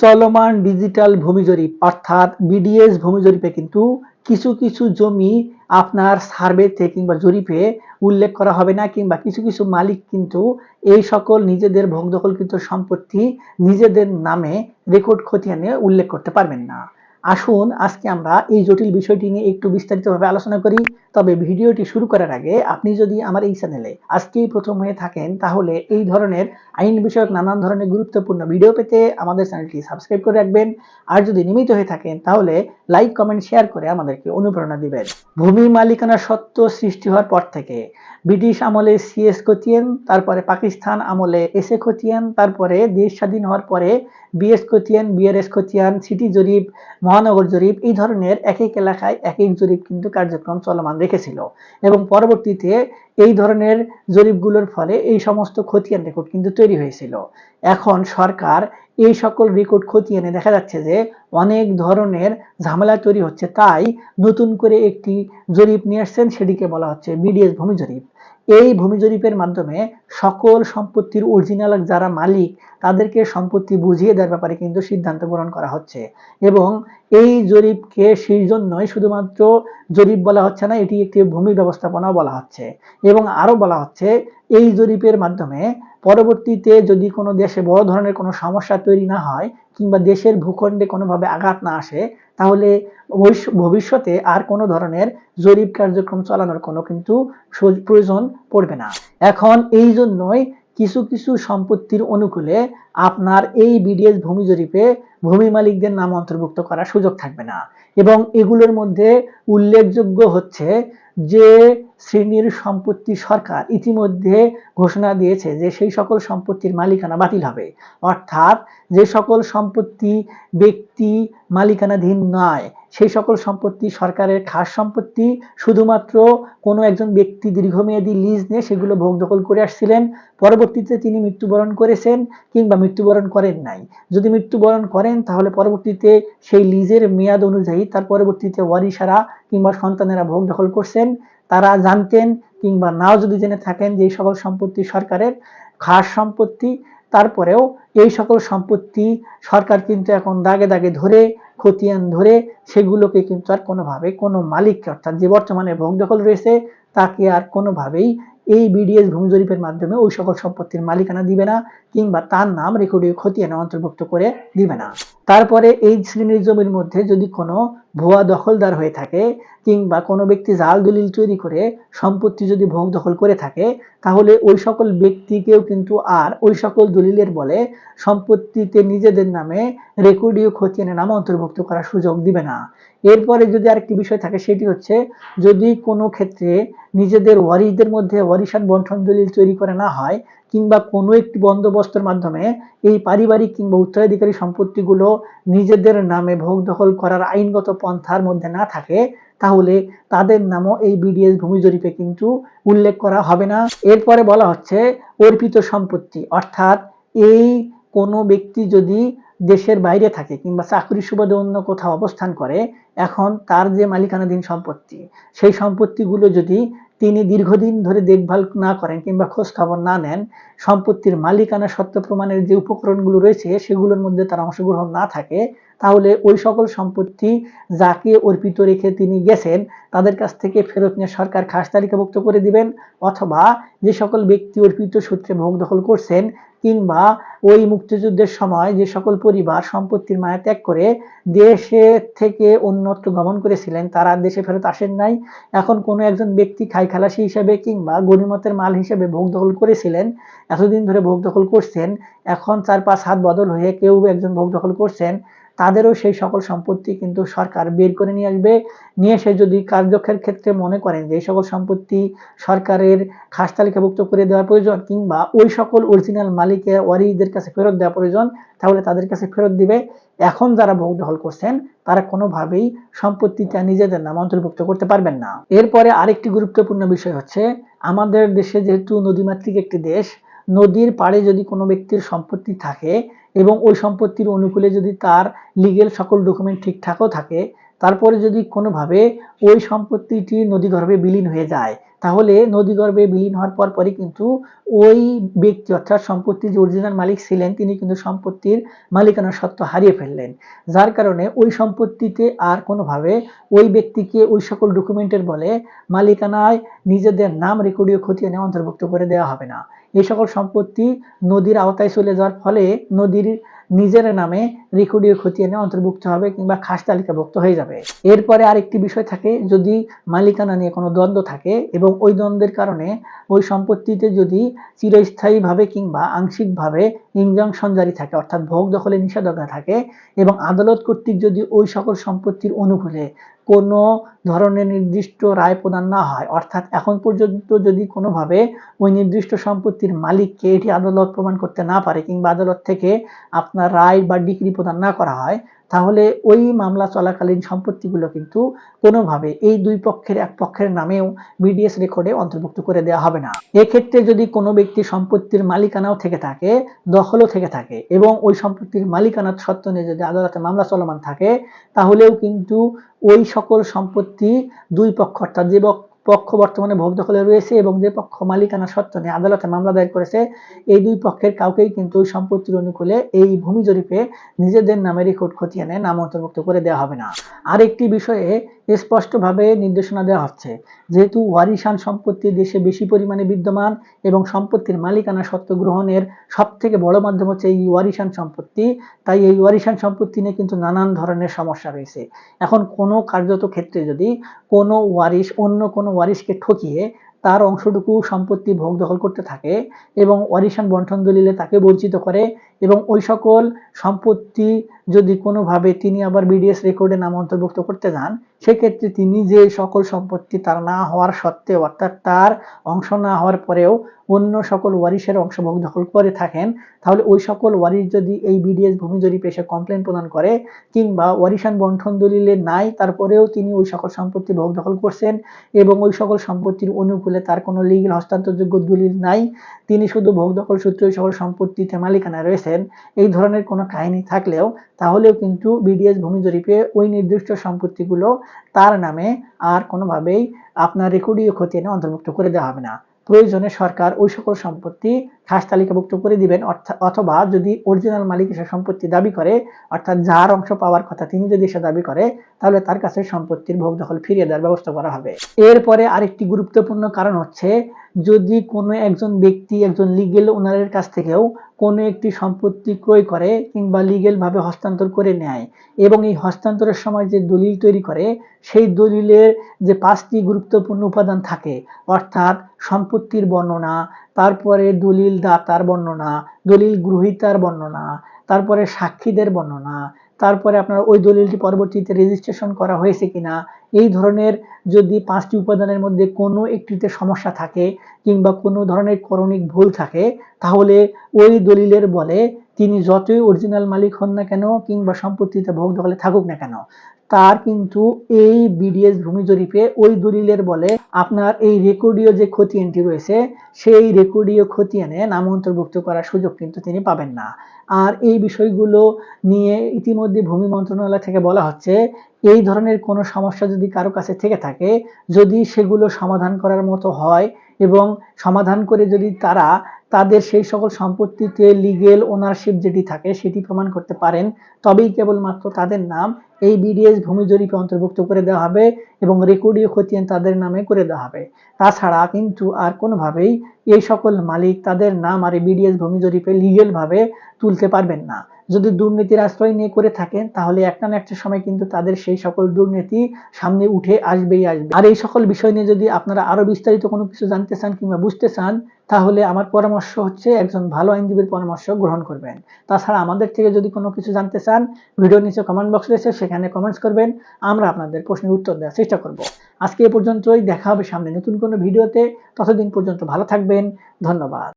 চলমান ডিজিটাল ভূমি জরিপ, অর্থাৎ বিডিএস ভূমি জরিপে কিন্তু কিছু কিছু জমি আপনার সার্ভেতে কিংবা জরিপে উল্লেখ করা হবে না, কিংবা কিছু কিছু মালিক কিন্তু এই সকল নিজেদের ভোগদখলকৃত সম্পত্তি নিজেদের নামে রেকর্ড খতিয়ানে উল্লেখ করতে পারবেন না। আসুন, আজকে আমরা এই জটিল বিষয়টি নিয়ে একটু বিস্তারিতভাবে আলোচনা করি। তবে ভিডিওটি শুরু করার আগে আপনি যদি আমার এই চ্যানেলে আজকেই প্রথম হয়ে থাকেন, তাহলে এই ধরনের আইন বিষয়ক নানান ধরনের গুরুত্বপূর্ণ ভিডিও পেতে আমাদের চ্যানেলটি সাবস্ক্রাইব করে রাখবেন। আর যদি নিয়মিত হয়ে থাকেন, তাহলে লাইক, কমেন্ট, শেয়ার করে আমাদেরকে অনুপ্রেরণা দিবেন। ভূমি মালিকানা সত্ত্ব সৃষ্টি হওয়ার পর থেকে ব্রিটিশ আমলে সিএস খতিয়ান তারপরে পাকিস্তান আমলে এস এ খতিয়ান তারপরে দেশ স্বাধীন হওয়ার পরে বিএস খতিয়ান বিআরএস খতিয়ান সিটি জরিপ মহানগর জরিপ এই ধরনের এক এক এলাকায় এক এক জরিপ কিন্তু কার্যক্রম চলমান রেখেছিল এবং পরবর্তীতে এই ধরনের জরিপগুলোর ফলে এই সমস্ত খতিয়ান রেকর্ড কিন্তু তৈরি হয়েছিল। এখন সরকার এই সকল রেকর্ড খতিয়ে এনে দেখা যাচ্ছে যে অনেক ধরনের ঝামেলা তৈরি হচ্ছে। তাই নতুন করে একটি জরিপ নিয়ে আসছেন, সেটিকে বলা হচ্ছে বিডিএস ভূমি জরিপ। এই ভূমি জরিপের মাধ্যমে সকল সম্পত্তির অরিজিনাল যারা মালিক, তাদেরকে সম্পত্তি বুঝিয়ে দেওয়ার ব্যাপারে কিন্তু সিদ্ধান্ত গ্রহণ করা হচ্ছে। এবং এই জরিপকে সেই জন্যই শুধুমাত্র জরিপ বলা হচ্ছে না, এটি একটি ভূমি ব্যবস্থাপনা বলা হচ্ছে। এবং আরও বলা হচ্ছে এই জরিপের মাধ্যমে পরবর্তীতে যদি কোনো দেশে বড় ধরনের কোনো সমস্যা তৈরি না হয় কিংবা দেশের ভূখণ্ডে কোনোভাবে আঘাত না আসে, তাহলে ভবিষ্যতে আর কোনো ধরনের জরিপ কার্যক্রম চালানোর কোনো কিন্তু প্রয়োজন পড়বে না। এখন এই জন্যই কিছু কিছু সম্পত্তির অনুকূলে আপনার এই বিডিএস ভূমি জরিপে ভূমি মালিকদের নাম অন্তর্ভুক্ত করার সুযোগ থাকবে না। এবং এগুলোর মধ্যে উল্লেখযোগ্য হচ্ছে যে শ্রেণির সম্পত্তি সরকার ইতিমধ্যে ঘোষণা দিয়েছে যে সেই সকল সম্পত্তির মালিকানা বাতিল হবে। অর্থাৎ যে সকল সম্পত্তি ব্যক্তি মালিকানাধীন নয়, সেই সকল সম্পত্তি সরকারের খাস সম্পত্তি, শুধুমাত্র কোনো একজন ব্যক্তি দীর্ঘমেয়াদী লিজ নিয়ে সেগুলো ভোগ দখল করে আসছিলেন, পরবর্তীতে তিনি মৃত্যুবরণ করেছেন কিংবা মৃত্যুবরণ করেন নাই। যদি মৃত্যুবরণ করেন, তাহলে পরবর্তীতে সেই লিজের মেয়াদ অনুযায়ী তার পরবর্তীতে ওয়ারিসারা কিংবা সন্তানেরা ভোগ দখল করছেন। তারা জানতেন কিংবা নাও যদি জেনে থাকেন যে এই সকল সম্পত্তি সরকারের, খাস সম্পত্তি, তারপরেও এই সকল সম্পত্তি সরকার কিন্তু এখন দাগে দাগে ধরে, খতিয়ান ধরে সেগুলোকে কিন্তু আর কোনোভাবে কোনো মালিককে অর্থাৎ যে বর্তমানে ভোগ দখল রয়েছে, তাকে আর কোনোভাবেই এই বিডিএস ভূমি জরিপের মাধ্যমে ওই সকল সম্পত্তির মালিকানা দিবে না কিংবা তার নাম রেকর্ডীয় খতিয়ানে অন্তর্ভুক্ত করে দিবে না। তারপরে এই শ্রেণির জমির মধ্যে যদি কোনো ভুয়া দখলদার হয়ে থাকে কিংবা কোনো ব্যক্তি জাল দলিল তৈরি করে সম্পত্তি যদি ভোগ দখল করে থাকে, তাহলে ওই সকল ব্যক্তিকেও কিন্তু আর ওই সকল দলিলের বলে সম্পত্তিতে নিজেদের নামে রেকর্ডীয় খতিয়ানে নাম অন্তর্ভুক্ত করার সুযোগ দিবে না। এরপরে যদি আরেকটি বিষয় থাকে, সেটি হচ্ছে যদি কোনো ক্ষেত্রে নিজেদের ওয়ারিসদের মধ্যে ওয়ারিসান বন্টন দলিল তৈরি করে না হয় কিংবা কোনো একটি বন্দোবস্তের মাধ্যমে এই পারিবারিক কিংবা উত্তরাধিকারী সম্পত্তিগুলো নিজেদের নামে ভোগ দখল করার আইনগত পন্থার মধ্যে না থাকে, তাহলে তাদের নামও এই বিডিএস ভূমি জরিপে কিন্তু উল্লেখ করা হবে না। এরপরে বলা হচ্ছে, অর্পিত সম্পত্তি, অর্থাৎ এই কোনো ব্যক্তি যদি দেশের বাইরে থাকে কিংবা চাকরি সুবাদে অন্য কোথাও অবস্থান করে, এখন তার যে মালিকানাধীন সম্পত্তি, সেই সম্পত্তিগুলো যদি তিনি দীর্ঘদিন ধরে দেখভাল না করেন কিংবা খোঁজ খবর না নেন, সম্পত্তির মালিকানা সত্য প্রমাণের যে উপকরণগুলো রয়েছে সেগুলোর মধ্যে তার অংশগ্রহণ না থাকে তাহলে ওই সকল সম্পত্তি যাকে অর্পিত রেখে তিনি গেছেন, তাদের কাছ থেকে ফেরত নিয়ে সরকার খাস তালিকাভুক্ত করে দিবেন, অথবা যে সকল ব্যক্তি অর্পিত সূত্রে ভোগ দখল করছেন, কিংবা ওই মুক্তিযুদ্ধের সময় যে সকল পরিবার সম্পত্তির মায়া ত্যাগ করে দেশে থেকে অন্যত্র গমন করেছিলেন, তারা দেশে ফেরত আসেন নাই। এখন কোনো একজন ব্যক্তি খাই খালাসি হিসেবে কিংবা গণিমতের মাল হিসেবে ভোগ দখল করেছিলেন, এতদিন ধরে ভোগ দখল করছেন, এখন চার পাঁচ হাত বদল হয়ে কেউ একজন ভোগ দখল করছেন তাদেরও সেই সকল সম্পত্তি কিন্তু সরকার বের করে নিয়ে আসবে। নিয়ে এসে যদি কার্যক্ষের ক্ষেত্রে মনে করেন যে এই সকল সম্পত্তি সরকারের খাস তালিকাভুক্ত করে দেওয়া প্রয়োজন কিংবা ওই সকল অরিজিনাল মালিকের ওয়ারিদের কাছে ফেরত দেওয়া প্রয়োজন, তাহলে তাদের কাছে ফেরত দিবে। এখন যারা ভোগ দখল করছেন, তারা কোনোভাবেই সম্পত্তিটা নিজেদের নাম অন্তর্ভুক্ত করতে পারবেন না। এরপরে আরেকটি গুরুত্বপূর্ণ বিষয় হচ্ছে, আমাদের দেশে যেহেতু নদীমাতৃক একটি দেশ নদীর পাড়ে যদি কোনো ব্যক্তির সম্পত্তি থাকে এবং ওই সম্পত্তির অনুকূলে যদি তার লিগেল সকল ডকুমেন্ট ঠিকঠাকও থাকে তারপরে যদি কোনোভাবে ওই সম্পত্তিটি নদীগর্ভে বিলীন হয়ে যায়, তাহলে নদীগর্ভে বিলীন হওয়ার পর পরই কিন্তু ওই ব্যক্তি অর্থাৎ সম্পত্তির যে অরিজিনাল মালিক ছিলেন, তিনি কিন্তু সম্পত্তির মালিকানা সত্ত্ব হারিয়ে ফেললেন। যার কারণে ওই সম্পত্তিতে আর কোনোভাবে ওই ব্যক্তিকে ওই সকল ডকুমেন্টের বলে মালিকানায় নিজেদের নাম রেকর্ডীয় খতিয়ে নেওয়া অন্তর্ভুক্ত করে দেওয়া হবে না। এই সকল সম্পত্তি নদীর আওতায় চলে যাওয়ার ফলে নদীর নিজের নামে রেকর্ডীয় খতিয়ানে অন্তর্ভুক্ত হবে কিংবা খাস তালিকাভুক্ত হয়ে যাবে। এরপরে আরেকটি বিষয় থাকে, যদি মালিকানা নিয়ে কোনো দ্বন্দ্ব থাকে এবং ওই দ্বন্দ্বের কারণে ওই সম্পত্তিতে যদি চিরস্থায়ীভাবে কিংবা আংশিকভাবে ইনজাংশন জারি থাকে, অর্থাৎ ভোগ দখলে নিষেধাজ্ঞা থাকে এবং আদালত কর্তৃক যদি ওই সকল সম্পত্তির অনুকূলে কোনো ধরনের নির্দিষ্ট রায় প্রদান না হয়। অর্থাৎ এখন পর্যন্ত যদি কোনোভাবে ওই নির্দিষ্ট সম্পত্তির মালিককে এটি আদালত প্রমাণ করতে না পারে কিংবা আদালত থেকে আপনার রায় বা ডিগ্রি প্রদান না করা হয় তাহলে ওই মামলা চলাকালীন সম্পত্তিগুলো কিন্তু কোনোভাবে এই দুই পক্ষের এক পক্ষের নামেও বিডিএস রেকর্ডে অন্তর্ভুক্ত করে দেওয়া হবে না। এক্ষেত্রে যদি কোনো ব্যক্তি সম্পত্তির মালিকানাও থেকে থাকে, দখলও থেকে থাকে এবং ওই সম্পত্তির সত্ত্ব নিয়ে যদি আদালতে মামলা চলমান থাকে, তাহলেও কিন্তু ওই সকল সম্পত্তি দুই পক্ষ অর্থাৎ যে পক্ষ বর্তমানে ভোগ দখলে রয়েছে এবং যে পক্ষ মালিকানা সত্ত্ব নিয়ে আদালতে মামলা দায়ের করেছে, এই দুই পক্ষের কাউকেই কিন্তু সম্পত্তির অনুকূলে এই ভূমি জরিপে নিজেদের নামে রেকর্ড খতিয়ানে নাম অন্তর্ভুক্ত করে দেওয়া হবে না। আর একটি বিষয়ে স্পষ্টভাবে নির্দেশনা দেওয়া হচ্ছে। যেহেতু ওয়ারিশান সম্পত্তি দেশে বেশি পরিমাণে বিদ্যমান এবং সম্পত্তির মালিকানা সত্ত্ব গ্রহণের সব থেকে বড় মাধ্যম হচ্ছে এই ওয়ারিশান সম্পত্তি, তাই এই ওয়ারিশান সম্পত্তি নিয়ে কিন্তু নানান ধরনের সমস্যা রয়েছে। এখন কোনো কার্যত ক্ষেত্রে যদি কোনো ওয়ারিশ অন্য কোনো ওয়ারিশকে ঠকিয়ে তার অংশটুকু সম্পত্তি ভোগ দখল করতে থাকে এবং ওয়ারিশান বন্টন দলিলে তাকে বঞ্চিত করে এবং ওই সকল সম্পত্তি যদি কোনোভাবে তিনি আবার বিডিএস রেকর্ডে নাম অন্তর্ভুক্ত করতে যান সেক্ষেত্রে তিনি যে সকল সম্পত্তি তার না হওয়ার সত্ত্বেও, অর্থাৎ তার অংশ না হওয়ার পরেও অন্য সকল ওয়ারিশের অংশ ভোগ দখল করে থাকেন, তাহলে ওই সকল ওয়ারিশ যদি এই বিডিএস ভূমি জরিপে এসে কমপ্লেন প্রদান করে কিংবা ওয়ারিশান বন্ঠন দলিলে নাই, তারপরেও তিনি ওই সকল সম্পত্তি ভোগ দখল করছেন এবং ওই সকল সম্পত্তির অনুকূলে তার কোনো লিগেল হস্তান্তরযোগ্য দলিল নাই, তিনি শুধু ভোগ দখল সূত্রে ওই সকল সম্পত্তিতে মালিকানা রয়েছেন, এই ধরনের কোনো কাহিনী থাকলেও তাহলেও কিন্তু বিডিএস ভূমি জরিপে ওই নির্দিষ্ট সম্পত্তিগুলো তার নামে আর কোনোভাবেই আপনার রেকর্ডীয় এনে অন্তর্ভুক্ত করে দেওয়া হবে না। প্রয়োজনে সরকার ওই সকল সম্পত্তি খাস তালিকাভুক্ত করে দিবেন অথবা যদি অরিজিনাল মালিক এসে সম্পত্তি দাবি করে, অর্থাৎ যার অংশ পাওয়ার কথা তিনি যদি এসে দাবি করে, তাহলে তার কাছে সম্পত্তির ভোগ দখল ফিরিয়ে দেওয়ার ব্যবস্থা করা হবে। এরপরে আরেকটি গুরুত্বপূর্ণ কারণ হচ্ছে, যদি কোনো একজন ব্যক্তি, একজন লিগেল ওনারের কাছ থেকেও কোনো একটি সম্পত্তি ক্রয় করে কিংবা লিগেলভাবে হস্তান্তর করে নেয় এবং এই হস্তান্তরের সময় যে দলিল তৈরি করে, সেই দলিলের যে পাঁচটি গুরুত্বপূর্ণ উপাদান থাকে, অর্থাৎ সম্পত্তির বর্ণনা তারপরে দলিল দাতার বর্ণনা, দলিল গ্রহিতার বর্ণনা, তারপরে সাক্ষীদের বর্ণনা, তারপরে আপনার ওই দলিলটি পরবর্তীতে রেজিস্ট্রেশন করা হয়েছে কিনা, এই ধরনের যদি পাঁচটি উপাদানের মধ্যে কোনো একটিতে সমস্যা থাকে কিংবা কোনো ধরনের করণিক ভুল থাকে, তাহলে ওই দলিলের বলে তিনি যতই অরিজিনাল মালিক হন না কেন কিংবা সম্পত্তিতে ভোগ দখলে থাকুক না কেন, তার কিন্তু এই বিডিএস ভূমি জরিপে ওই দলিলের বলে আপনার এই রেকর্ডীয় যে খতিয়ানটি রয়েছে, সেই রেকর্ডীয় খতিয়ানে নাম অন্তর্ভুক্ত করার সুযোগ কিন্তু তিনি পাবেন না। আর এই বিষয়গুলো নিয়ে ইতিমধ্যে ভূমি মন্ত্রণালয় থেকে বলা হচ্ছে, এই ধরনের কোনো সমস্যা যদি কারও কাছে থেকে থাকে, যদি সেগুলো সমাধান করার মতো হয় এবং সমাধান করে যদি তারা তাদের সেই সকল সম্পত্তিতে লিগেল ওনারশিপ যেটি থাকে সেটি প্রমাণ করতে পারেন। তবেই কেবলমাত্র তাদের নাম এই বিডিএস ভূমি জরিপে অন্তর্ভুক্ত করে দেওয়া হবে এবং রেকর্ডীয় খতিয়ান তাদের নামে করে দেওয়া হবে। তাছাড়া কিন্তু আর কোনোভাবেই এই সকল মালিক তাদের নাম আর এই বিডিএস ভূমি জরিপে লিগেলভাবে তুলতে পারবেন না। যদি দুর্নীতির আশ্রয় নিয়ে করে থাকেন, তাহলে একটা না একটা সময় কিন্তু তাদের সেই সকল দুর্নীতি সামনে উঠে আসবেই আসবে। আর এই সকল বিষয় নিয়ে যদি আপনারা আরও বিস্তারিত কোনো কিছু জানতে চান কিংবা বুঝতে চান, তাহলে আমার পরামর্শ হচ্ছে একজন ভালো আইনজীবীর পরামর্শ গ্রহণ করবেন। তাছাড়া আমাদের থেকে যদি কোনো কিছু জানতে চান, ভিডিও নিচে কমেন্ট বক্স রয়েছে, সেখানে কমেন্টস করবেন। আমরা আপনাদের প্রশ্নের উত্তর দেওয়ার চেষ্টা করব। আজকে এ পর্যন্তই, দেখা হবে সামনে নতুন কোনো ভিডিওতে। ততদিন পর্যন্ত ভালো থাকবেন। ধন্যবাদ।